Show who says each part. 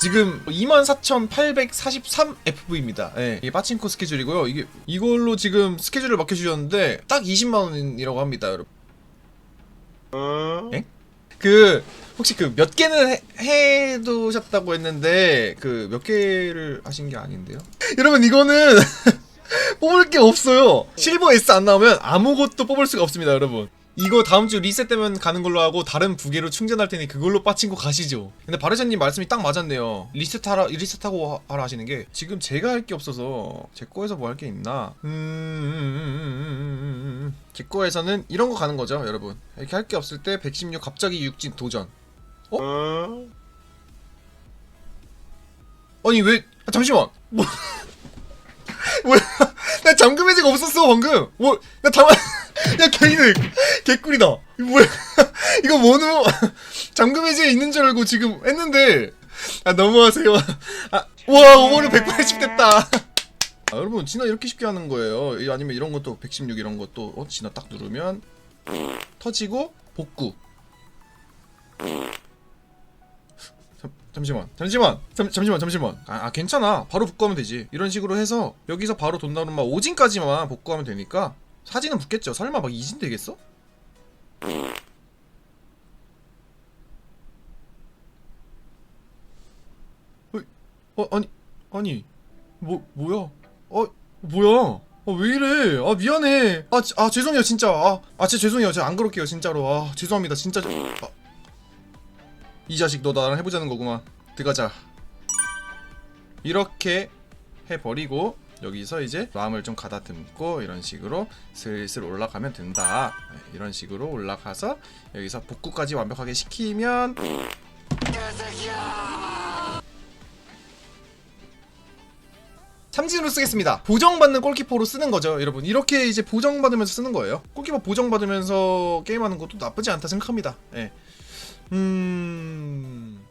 Speaker 1: 지금 24,843 FV입니다. 예, 이게 빠친코 스케줄이고요. 이게 이걸로 지금 스케줄을 맡겨 주셨는데 딱 20만 원이라고 합니다, 여러분. 예? 그 혹시 그 몇 개는 해, 해두셨다고 했는데 그 몇 개를 하신 게 아닌데요? 여러분 이거는 뽑을 게 없어요. 실버 S 안 나오면 아무것도 뽑을 수가 없습니다, 여러분. 이거 다음 주 리셋되면 가는 걸로 하고 다른 부계로 충전할 테니 그걸로 빠친거 가시죠. 근데 바르샤님 말씀이 딱 맞았네요. 리셋하라 리셋하고 하- 하라 하시는 게 지금 제가 할 게 없어서 제 거에서 뭐 할 게 있나? 음, 음, 음, 음. 제 거에서는 이런 거 가는 거죠, 여러분. 이렇게 할 게 없을 때 116 갑자기 육진 도전. 어? 아니 왜? 아, 잠시만. 뭐? 뭐야? 나 잠금 해제가 없었어 방금. 뭐? 나 당황. 야 개이득. 개꿀이다. 뭐야? 이거 뭐노? 잠금 해제 있는 줄 알고 지금 했는데. 아 너무하세요. 아, 와 오버를 180 됐다. 아, 여러분 진화 이렇게 쉽게 하는 거예요. 이- 아니면 이런 것도 116 이런 것도 어 진화 딱 누르면 터지고 복구. 잠, 잠시만 잠시만 잠, 잠시만 잠시만 아, 아, 괜찮아 바로 복구하면 되지 이런 식으로 해서 여기서 바로 돈 나오는 막 오진까지만 복구하면 되니까 사진은 붙겠죠 설마 막 이진 되겠어? 어, 어 아니 아니 뭐 뭐야 어 뭐야 아, 왜 이래? 아, 미안해. 아, 지- 아 죄송해요, 진짜. 아, 아, 진짜 죄송해요. 제가 안 그럴게요, 진짜로. 아, 죄송합니다, 진짜. 아, 이 자식 너 나랑 해보자는 거구만 들어가자 이렇게 해버리고 여기서 이제 마음을 좀 가다듬고 이런 식으로 슬슬 올라가면 된다 네, 이런 식으로 올라가서 여기서 복구까지 완벽하게 시키면 삼진으로 쓰겠습니다. 보정받는 골키퍼로 쓰는 거죠, 여러분. 이렇게 이제 보정받으면서 쓰는 거예요. 골키퍼 보정받으면서 게임하는 것도 나쁘지 않다 생각합니다. 예. 음.